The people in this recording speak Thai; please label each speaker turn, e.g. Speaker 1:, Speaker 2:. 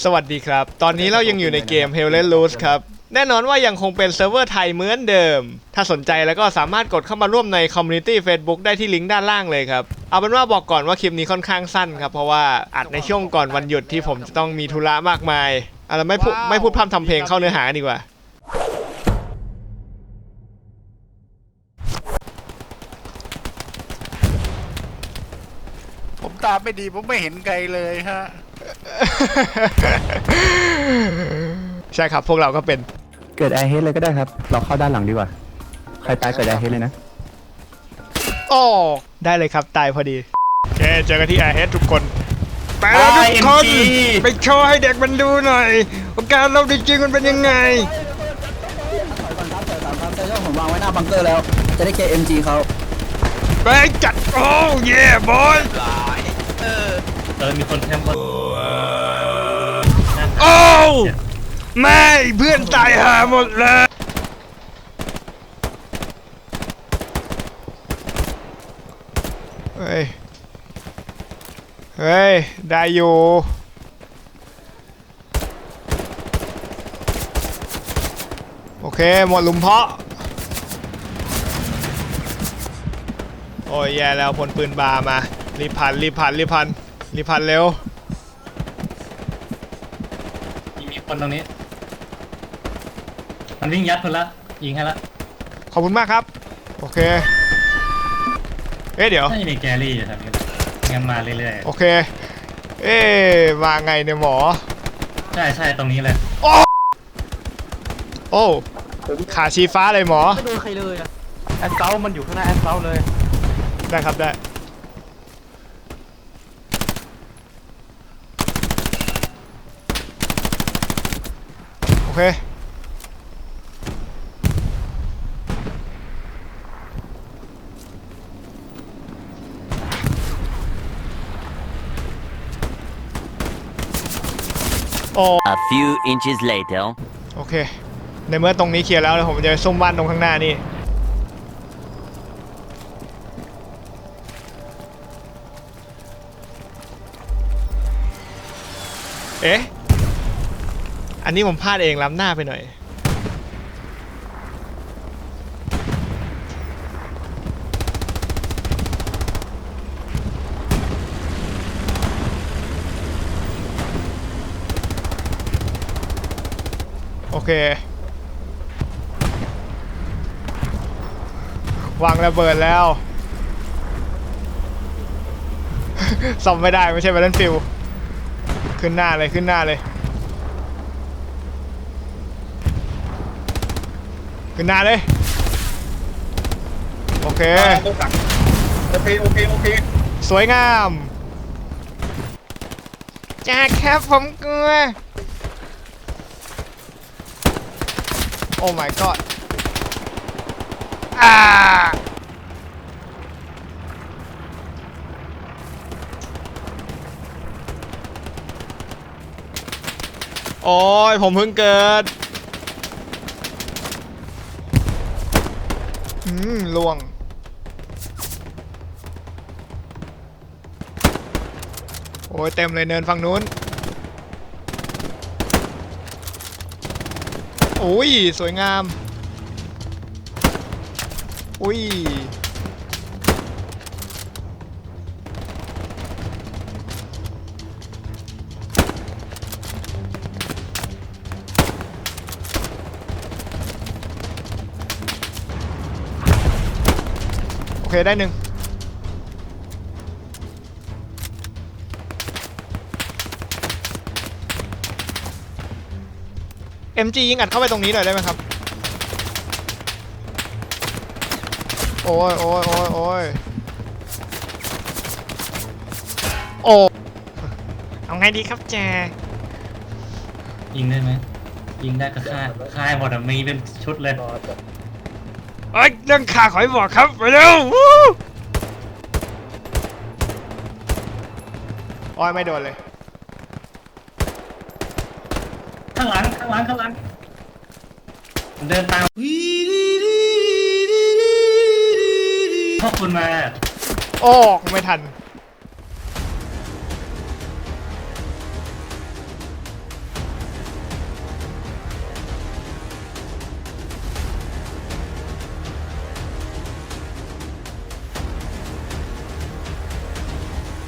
Speaker 1: สวัสดีครับ ตอนนี้เรายังอยู่ในเกม h e l l e n l o o s ครับ แน่นอนว่ายังคงเป็นเซิร์ฟเวอร์ไทยเหมือนเดิม ถ้าสนใจแล้วก็สามารถกดเข้ามาร่วมในคอมมูนิตี้ Facebook ได้ที่ลิงก์ด้านล่างเลยครับ เอาเป็นว่าบอกก่อนว่าคลิปนี้ค่อนข้างสั้นครับ เพราะว่าอัดในช่วงก่อนวันหยุดที่ผมจะต้องมีธุระมากมายเอาละไม่พูดไม่พูดพร่ำทำเพลงเข้าเนื้อหาดีกว่า
Speaker 2: ผมตาไม่ดีผมไม่เห็นไกลเลยฮะ
Speaker 1: ใช่ครับพวกเราก็เป็น
Speaker 3: เกิดแอร์เฮดเลยก็ได้ครับ เราเข้าด้านหลังดีกว่า ใครตายเกิดแอร์เฮดเลยนะ
Speaker 1: โอ้ได้เลยครับตายพอดีโอเคเจอกันที่ Airhead ทุกคน ไปแล้วทุกคนไปโชว์ให้เด็กมันดูหน่อยว่าการเราจริงๆมันเป็นยังไง
Speaker 4: ก่อนครับเปิดสามครับเซอร์เจอร์ผมวางไว้หน้าบังเกอร์แล้ว จะได้เค MG เขา
Speaker 1: ไปจัด โอ้เย่บอย
Speaker 5: เออ มีคนแคมป์บน
Speaker 1: โอ้ไม่เพื่อนตายหาหมดเลยเฮ้ย เฮ้ย ได้อยู่โอเค หมดหลุมเพาะ โอ้ยแย่แล้วพลปืนบามา รีบพัน รีบพัน รีบพัน รีบพันเร็ว
Speaker 5: มีมีคนตรงนี้ มันวิ่งยัดคนละ ยิงให้ละ
Speaker 1: ขอบคุณมากครับ โอเค เอ๊ะเดี๋ยว
Speaker 5: น่าจะมีแกรี่อยู่แถวนี้แหละงั้นมาเรื่อย
Speaker 1: โอเค เอ๊ะมาไงเนี่ยหมอ
Speaker 5: ๆ ใช่ใช่ตรงนี้เลย
Speaker 1: โอ้ขาชี้ฟ้าเลยหมอ
Speaker 4: ไม่โดนใครเลยอะ
Speaker 3: แอสเซลมันอยู่ข้างหน้าแอสเซลเลย
Speaker 1: ได้ครับได้ เค โอ้
Speaker 6: A few inches later.
Speaker 1: โอเค ในเมื่อตรงนี้เคลียร์แล้วเดี๋ยวผมจะไปซุ่มบ้านตรงข้างหน้านี่ เอ๊ะ อันนี้ผมพลาดเองล้ำหน้าไปหน่อย โอเค วางระเบิดแล้วซ่อมไม่ได้ไม่ใช่แบลนฟิลขึ้นหน้าเลยขึ้นหน้าเลย ขึ้นหน้าเลย โอเค
Speaker 2: โอเค โอเค โอเค
Speaker 1: สวยงามแจ็คครับผมกลัว โอ้ my god อ่าโอ้ยผมเพิ่งเกิด อืมล่วง โอ้ยเต็มเลยเนินฝั่งนู้น โอ้ย สวยงาม อุ้ย เคได้หนึ่ง MG ยิงอัดเข้าไปตรงนี้หน่อยได้ไหมครับ โอ้ยโอ้ยโอ้ยโอ้ยโอ้เอาไงดีครับแจ
Speaker 5: ยิงได้ไหมยิงได้ก็ฆ่าฆ่าให้หมดอะมีเป็นชุดเลย
Speaker 1: เอ้ยเรื่องขาขอยบอกครับไปเร็ววู้โอ้ยไม่โดนเลย
Speaker 5: ข้างหลังข้างหลังข้างหลังเดินตามพวกคุณมา
Speaker 1: โอ้ไม่ทัน